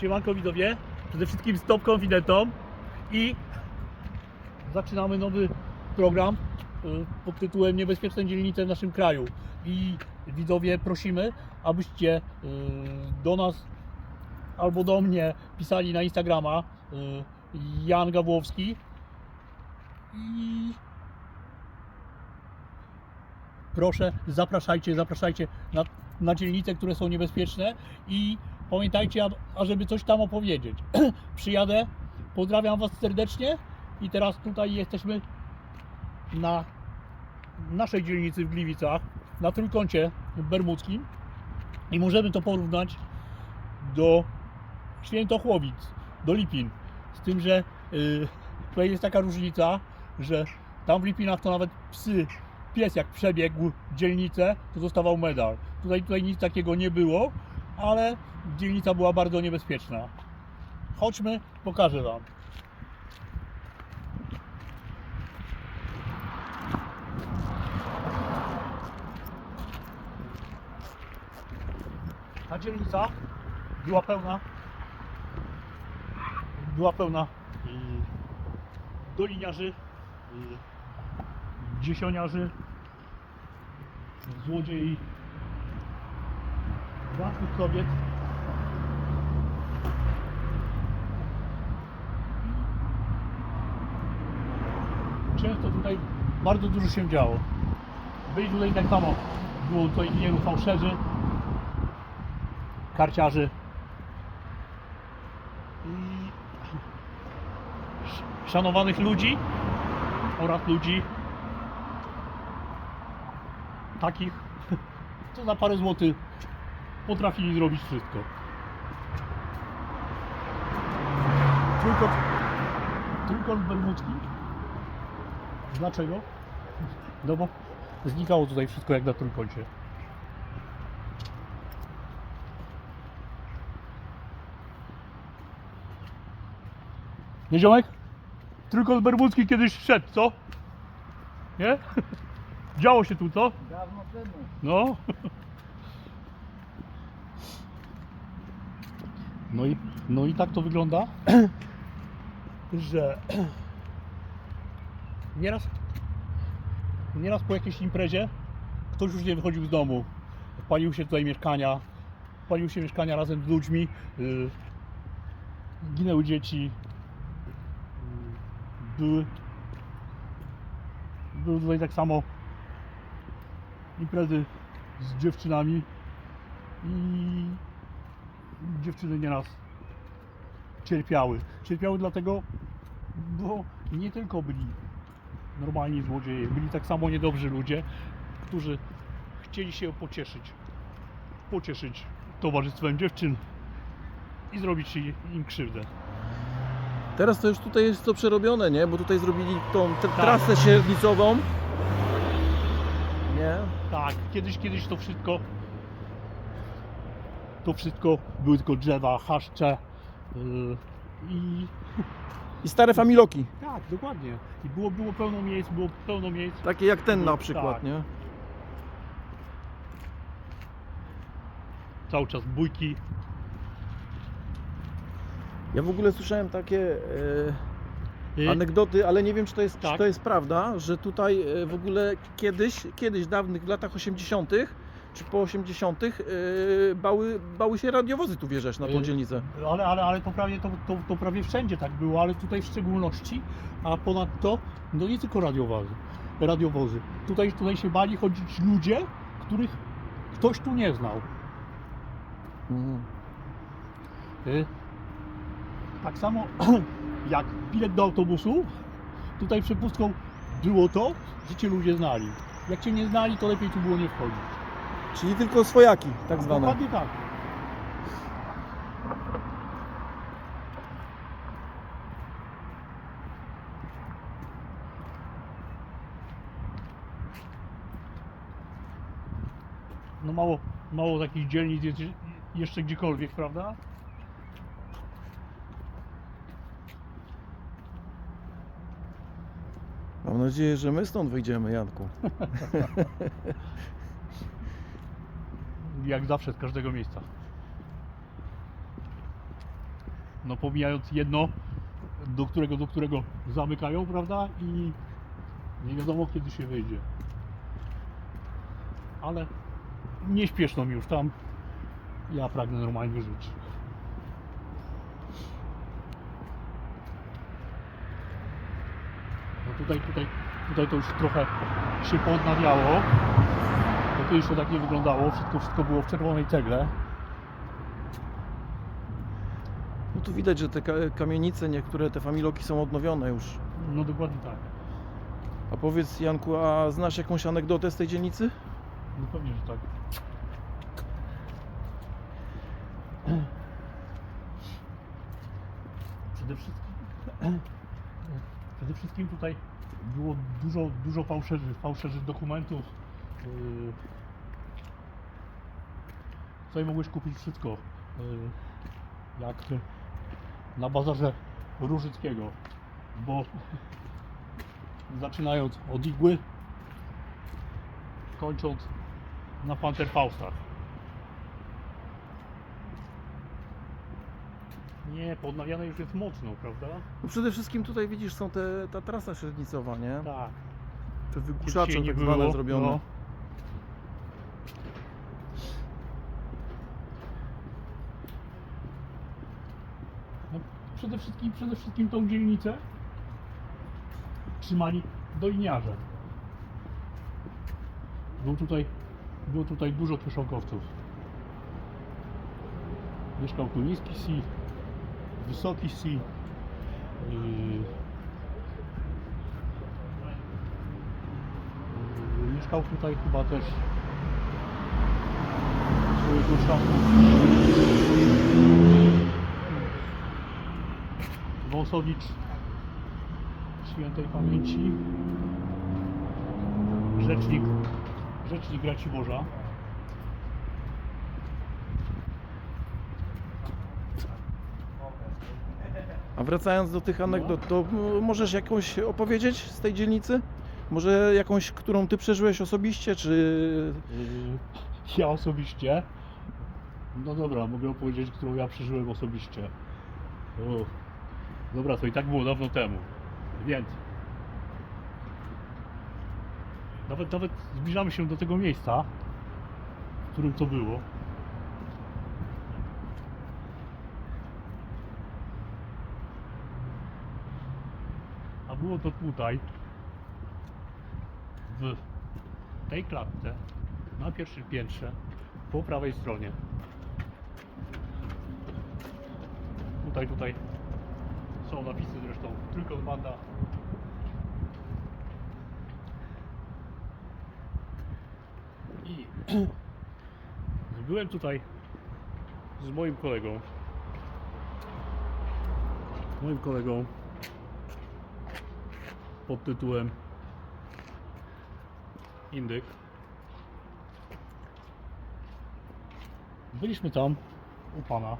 Siemanko widzowie, przede wszystkim stop konfidentom i zaczynamy nowy program y, pod tytułem Niebezpieczne dzielnice w naszym kraju. I widzowie prosimy, abyście y, do nas albo do mnie pisali na Instagrama y, Jan Gawłowski. I proszę zapraszajcie, zapraszajcie na, na dzielnice, które są niebezpieczne. I pamiętajcie, ażeby coś tam opowiedzieć. Przyjadę, pozdrawiam Was serdecznie i teraz tutaj jesteśmy na naszej dzielnicy w Gliwicach, na trójkącie bermudzkim i możemy to porównać do Świętochłowic, do Lipin. Z tym, że y, tutaj jest taka różnica, że tam w Lipinach to nawet psy, pies jak przebiegł dzielnicę, to dostawał medal. Tutaj, tutaj nic takiego nie było, ale dzielnica była bardzo niebezpieczna. Chodźmy, pokażę Wam. Ta dzielnica była pełna była pełna doliniarzy, dziesioniarzy, złodziei, łatwych kobiet. Często tutaj bardzo dużo się działo. Byli tutaj tak samo, było tutaj wielu fałszerzy, karciarzy i sz- szanowanych ludzi oraz ludzi takich, co za parę złotych potrafili zrobić wszystko. Trójkąt, trójkąt bermudzki. Dlaczego? No bo znikało tutaj wszystko jak na trójkącie. Nie ziomek? Trójkąt bermudzki kiedyś szedł, co? Nie? Działo się tu, co? Dawno temu. No. No i, no i tak to wygląda, że nieraz, nieraz po jakiejś imprezie ktoś już nie wychodził z domu. Palił się tutaj mieszkania, palił się mieszkania razem z ludźmi, yy, ginęły dzieci, były, były tutaj tak samo imprezy z dziewczynami i dziewczyny nieraz cierpiały. Cierpiały dlatego, bo nie tylko byli normalni złodzieje, byli tak samo niedobrzy ludzie, którzy chcieli się pocieszyć, pocieszyć towarzystwem dziewczyn i zrobić im krzywdę. Teraz to już tutaj jest to przerobione, nie? Bo tutaj zrobili tą Tak. trasę siernicową. Nie? Tak, kiedyś, kiedyś to wszystko to wszystko były tylko drzewa, chaszcze yy, i I stare familoki. tak, dokładnie. I było, było pełno miejsc, było pełno miejsc. Takie jak ten na Tak. przykład, nie? Cały czas bójki. Ja w ogóle słyszałem takie e, Yy, anegdoty, ale nie wiem czy to jest, czy Tak. to jest prawda, że tutaj e, w ogóle kiedyś, kiedyś dawnych w latach 80. czy po 80. e, bały, bały się radiowozy tu wjeżdżać na tą Yy, dzielnicę. ale, ale, ale to, prawie, to, to, to prawie wszędzie tak było, ale tutaj w szczególności, a ponadto no nie tylko radiowozy. radiowozy. Tutaj, tutaj się bali chodzić ludzie, których ktoś tu nie znał. Mhm. Y, Tak samo jak bilet do autobusu, tutaj przepustką było to, że cię ludzie znali. Jak cię nie znali, to lepiej tu było nie wchodzić. Czyli tylko swojaki, tak zwane. Dokładnie tak. No mało, mało takich dzielnic jest jeszcze gdziekolwiek, prawda? Mam nadzieję, że my stąd wyjdziemy, Janku. Jak zawsze z każdego miejsca. no pomijając jedno, do którego, do którego zamykają, prawda? I nie wiadomo kiedy się wyjdzie. Ale nie śpieszno mi już tam. Ja pragnę normalnie żyć. No tutaj, tutaj, tutaj to już trochę się poodnawiało. Bo kiedyś to tak nie wyglądało, wszystko, wszystko było w czerwonej cegle. No tu widać, że te ka- kamienice, niektóre te familoki są odnowione już. No dokładnie tak. A powiedz Janku, a znasz jakąś anegdotę z tej dzielnicy? No pewnie, że tak. Przede wszystkim, przede wszystkim tutaj było dużo, dużo fałszerzy, fałszerzy dokumentów. Tutaj mogłeś kupić wszystko. Yy, Jak na bazarze Różyckiego. Bo zaczynając od igły, kończąc na Panterfaustach. Nie, podnawiane już jest mocno, prawda? No przede wszystkim tutaj widzisz, są te, ta trasa średnicowa, nie? Tak. Te wygłuszacze tak było, zwane zrobione. No, przede wszystkim, przede wszystkim tą dzielnicę trzymali doliniarze. Był tutaj, było tutaj dużo kieszonkowców. Mieszkał tu niski si, wysoki si. Yy, Yy, Mieszkał tutaj chyba też swojego czasu Wąsowicz świętej pamięci. Rzecznik rzecznik Raciborza A wracając do tych anegdot, to możesz jakąś opowiedzieć z tej dzielnicy? Może jakąś, którą ty przeżyłeś osobiście, czy... Yy, ja osobiście? No dobra, mogę opowiedzieć, którą ja przeżyłem osobiście. O, dobra, to i tak było dawno temu. Więc nawet, nawet zbliżamy się do tego miejsca w którym to było. A było to tutaj w tej klatce na pierwszym piętrze po prawej stronie. Tutaj, tutaj są napisy zresztą tylko z banda. I byłem tutaj z moim kolegą. Moim kolegą pod tytułem Indyk. Byliśmy tam u pana.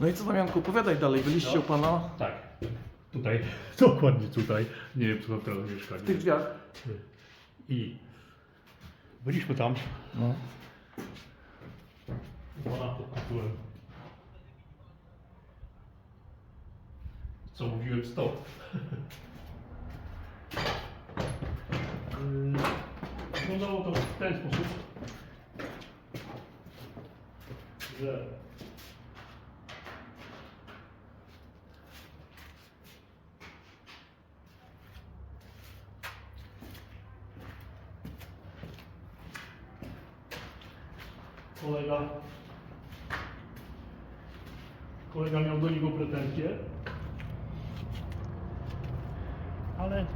No i co tam Janku, opowiadaj dalej, byliście No. u pana Tak. Tutaj. Dokładnie tutaj. Nie wiem, co tam teraz mieszka. w tych drzwiach? I byliśmy tam. No. Pana pod tytułem. Co mówiłem stop. Yy, Wyglądało to w ten sposób, że kolega kolega miał do niego pretensje ale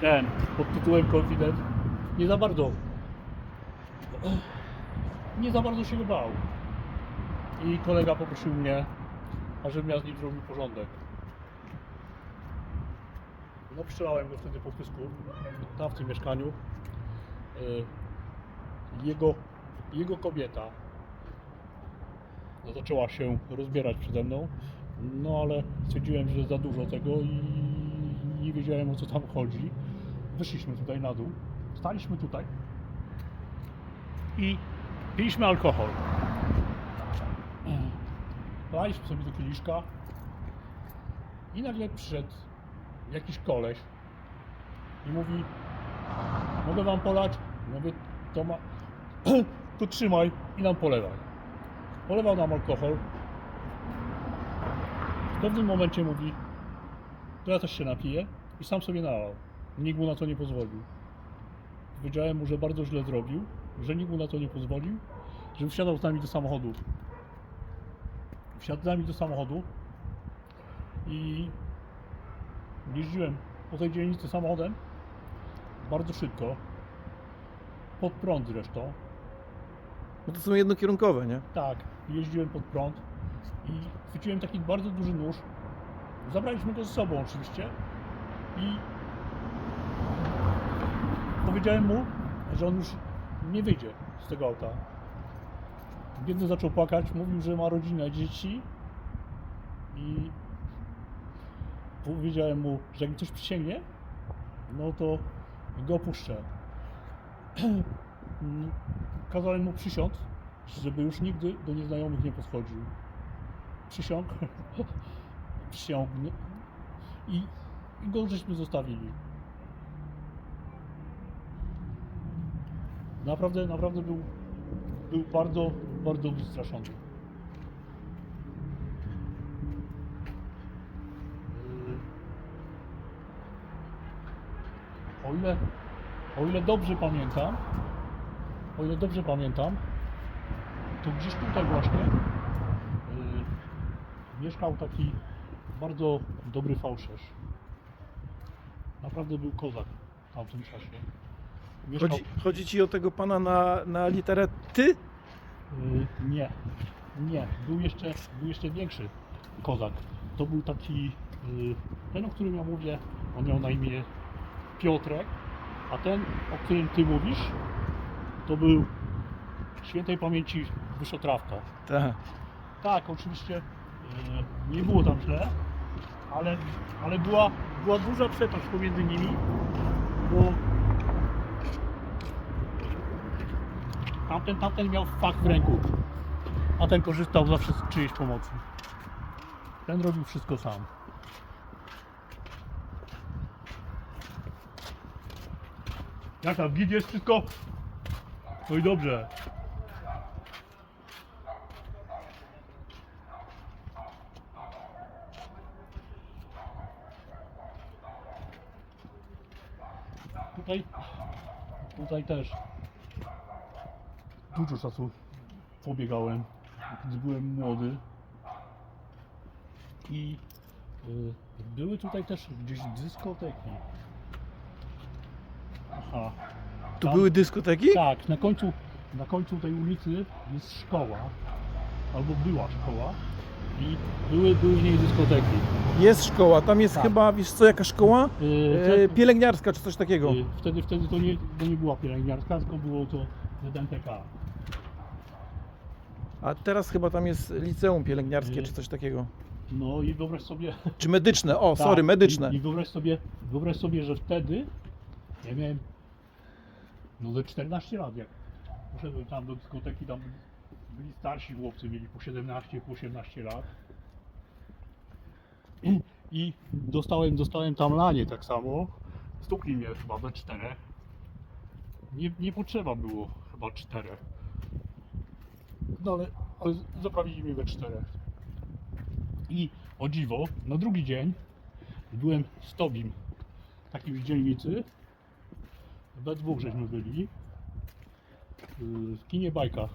ten pod tytułem konfident nie za bardzo. Nie za bardzo się go bał. I kolega poprosił mnie ażebym ja z nim zrobił porządek. No przelałem go wtedy po pysku tam w tym mieszkaniu. Jego, jego kobieta zaczęła się rozbierać przede mną, no ale stwierdziłem, że za dużo tego i nie wiedziałem o co tam chodzi. Wyszliśmy tutaj na dół, staliśmy tutaj i piliśmy alkohol. Laliśmy sobie do kieliszka i nagle przyszedł jakiś koleś i mówi mogę wam polać? Mówię, to ma... to trzymaj i nam polewaj. Polewał nam alkohol. W pewnym momencie mówi, to ja też się napiję i sam sobie nalał. Nikt mu na to nie pozwolił. Powiedziałem mu, że bardzo źle zrobił, że nikt mu na to nie pozwolił, żeby wsiadał z nami do samochodu. Wsiadł z nami do samochodu i jeździłem po tej dzielnicy samochodem bardzo szybko, pod prąd zresztą. No to są jednokierunkowe, nie? Tak, jeździłem pod prąd i chwyciłem taki bardzo duży nóż. Zabraliśmy go ze sobą oczywiście i powiedziałem mu, że on już nie wyjdzie z tego auta. Biedny zaczął płakać, mówił, że ma rodzinę, dzieci i powiedziałem mu, że jak coś przysięgnie, no to go opuszczę. Kazałem mu przysiąc, żeby już nigdy do nieznajomych nie podchodził. Przysiąg. Przysiąg. I, I go żeśmy zostawili. Naprawdę, naprawdę był, był bardzo, bardzo wystraszony. Yy, O ile, o ile dobrze pamiętam, o ile dobrze pamiętam, to gdzieś tutaj właśnie yy, mieszkał taki bardzo dobry fałszerz. Naprawdę był kozak w tamtym czasie. Mieszkał, Chodzi, chodzi ci o tego pana na, na literę ty? yy, nie, nie, był jeszcze, był jeszcze większy kozak. To był taki, yy, ten o którym ja mówię, on miał na imię Piotrek, a ten, o którym ty mówisz, to był świętej pamięci Wyszotrawka. Tak. Tak, oczywiście e, nie było tam źle, ale, ale była, była duża przepaść pomiędzy nimi, bo tamten, tamten miał fach w ręku, a ten korzystał zawsze z czyjejś pomocy. Ten robił wszystko sam. Jak tam, git jest wszystko? No i dobrze. Tutaj, tutaj też dużo czasu pobiegałem, gdy byłem młody. I y, były tutaj też gdzieś dyskoteki. Aha. Tu Tam- były dyskoteki? Tak, na końcu, na końcu tej ulicy jest szkoła, albo była szkoła i były, były w niej dyskoteki. Jest szkoła, tam jest Tak. chyba, wiesz co, jaka szkoła? Yy, pielęgniarska czy coś takiego. Y, Wtedy, wtedy to, nie, to nie była pielęgniarska, tylko było to ZNTK. A teraz chyba tam jest liceum pielęgniarskie Yy. czy coś takiego. No i wyobraź sobie. Czy medyczne, o, tak, sorry, medyczne. I, I wyobraź sobie, wyobraź sobie, że wtedy ja miałem no ze 14 lat, jak poszedłem tam do dyskoteki, tam byli starsi chłopcy, mieli po 17, po 18 lat. I, i dostałem, dostałem tam lanie tak samo. Stukli mnie chyba we czterech. Nie, nie potrzeba było chyba czterech. No ale, ale zaprawili mnie we czterech. I o dziwo, na drugi dzień byłem z Tobim, takim z dzielnicy. We dwóch żeśmy byli. W kinie bajka.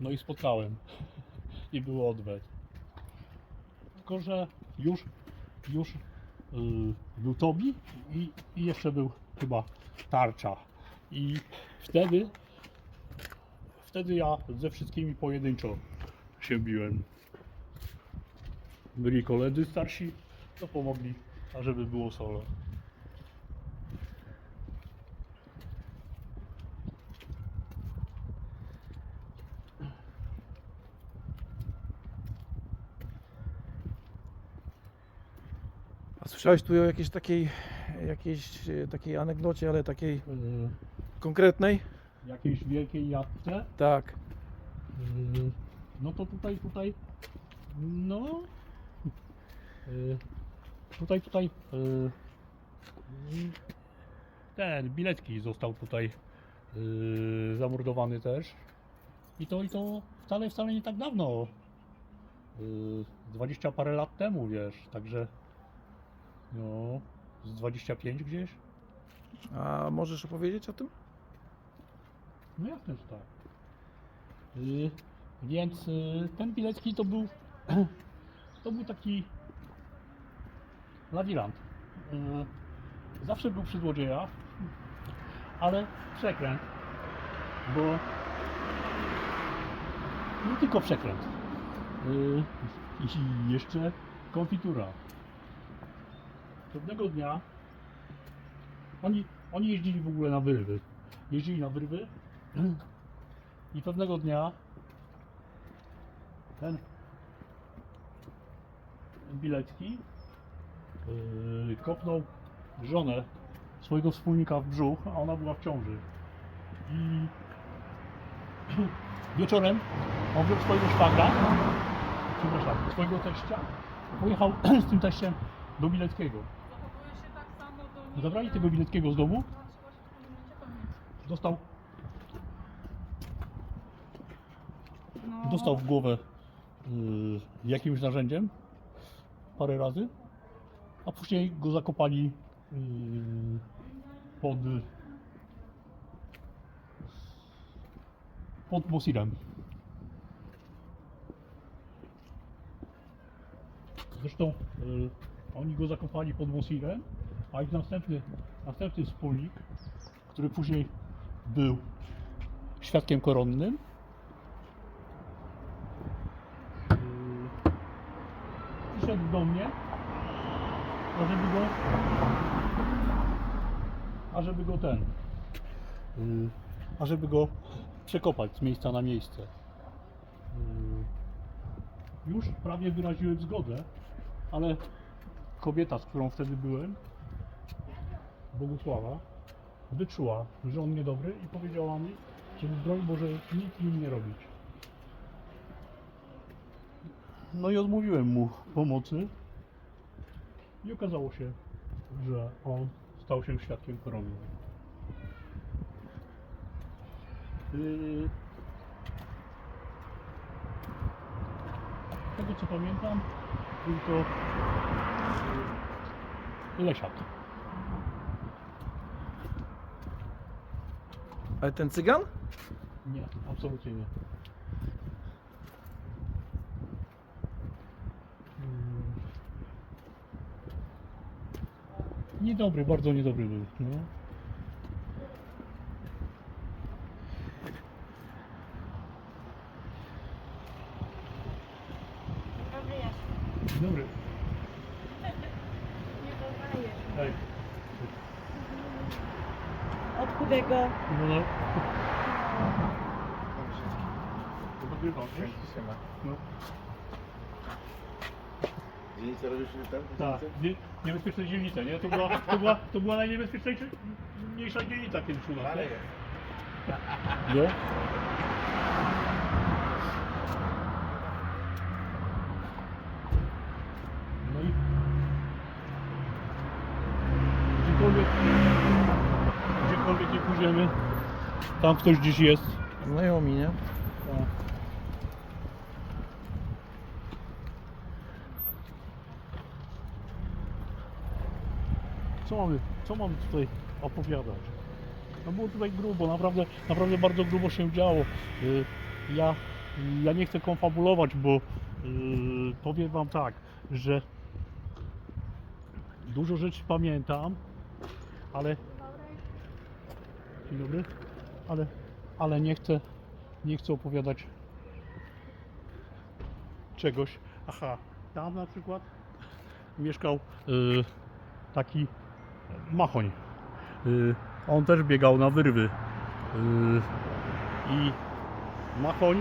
No i spotkałem. I było odwet. Tylko, że już, już yy, był Tobi i, i jeszcze był chyba tarcza. I wtedy, Wtedy ja ze wszystkimi pojedynczo się biłem. Byli koledzy starsi, to pomogli, ażeby było solo. A słyszałeś tu o jakiejś takiej, jakiejś e, takiej anegdocie, ale takiej e, konkretnej? Jakiejś wielkiej jachcie. Tak. Y, No to tutaj, tutaj, no, y, tutaj, tutaj, y, ten Bilecki został tutaj zamordowany też. I to, i to wcale, wcale nie tak dawno. Y, 20 parę lat temu, wiesz, także, no, z 25 gdzieś. A możesz opowiedzieć o tym? No jasne, że tak. Y, więc y, ten Bilecki to był to był taki lawilant. Y, zawsze był przy złodziejach, ale przekręt, bo nie tylko przekręt. Y, I jeszcze konfitura. Pewnego dnia oni, oni jeździli w ogóle na wyrwy. Jeździli na wyrwy i pewnego dnia ten Bilecki yy, kopnął żonę swojego wspólnika w brzuch, a ona była w ciąży. I wieczorem on wziął swojego szwagra, przepraszam, swojego teścia, pojechał z tym teściem do Bileckiego. Tak Zabrali tego Bileckiego z domu, dostał, no, dostał w głowę yy, jakimś narzędziem parę razy, a później go zakopali yy, pod pod Mosirem. Zresztą yy, oni go zakopali pod Mosirem, a ich następny, następny wspólnik, który później był świadkiem koronnym, Yy, przyszedł do mnie, ażeby go, ażeby go ten, yy, ażeby go przekopać z miejsca na miejsce. Yy, już prawie wyraziłem zgodę, ale kobieta, z którą wtedy byłem, Bogusława, wyczuła, że on niedobry i powiedziała mi, żeby broń Boże nic nim nie robić. No i odmówiłem mu pomocy. I okazało się, że on stał się świadkiem koronnym. Yy, Z tego co pamiętam, był to yy, Lesiak. Ale ten cygan? Nie, absolutnie nie. Mm. Niedobry, bardzo niedobry był. No. Dobry Dobry. Nie poznajesz. Od chudego. No, no. To nagrywam, wiesz? No. Dzielnicę robisz tam? Tak, nie, niebezpieczne dzielnice, nie? To była, to była, to była najniebezpieczniejsza dzielnica kiedyś u nas, Ale nie? jest. No. No i gdziekolwiek, gdziekolwiek nie pójdziemy, tam ktoś gdzieś jest. Znajomi, nie? Tak. Co mamy, co mamy tutaj opowiadać? No było tutaj grubo, naprawdę, naprawdę bardzo grubo się działo. Y, Ja, ja nie chcę konfabulować, bo y, powiem Wam tak, że dużo rzeczy pamiętam, ale Dzień dobry, ale, ale nie chcę, nie chcę opowiadać czegoś. Aha, tam na przykład mieszkał y, taki machoń. Y, on też biegał na wyrwy. Y, I machoń y,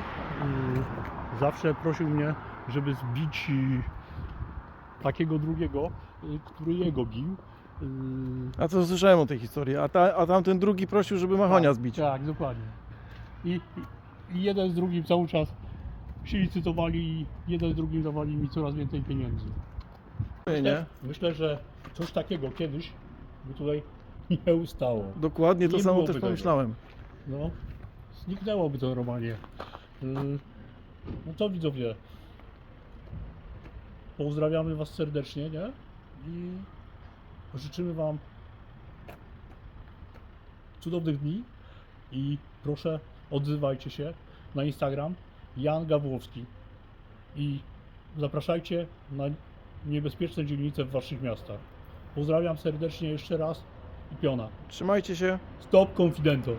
zawsze prosił mnie, żeby zbić takiego drugiego, który jego bił. A to słyszałem o tej historii, a, ta, a tamten drugi prosił, żeby machonia tak, zbić. Tak, dokładnie. I, I jeden z drugim cały czas się licytowali i jeden z drugim dawali mi coraz więcej pieniędzy. Nie? Myślę, że coś takiego kiedyś by tutaj nie ustało. Dokładnie to Nie samo byłoby też tego. pomyślałem. No, zniknęłoby to normalnie. Yy, No to widzowie. Pozdrawiamy Was serdecznie, nie? I życzymy Wam cudownych dni. I proszę odzywajcie się na Instagram Jan Gawłowski. I zapraszajcie na niebezpieczne dzielnice w Waszych miastach. Pozdrawiam serdecznie jeszcze raz i piona. Trzymajcie się. Stop konfidento.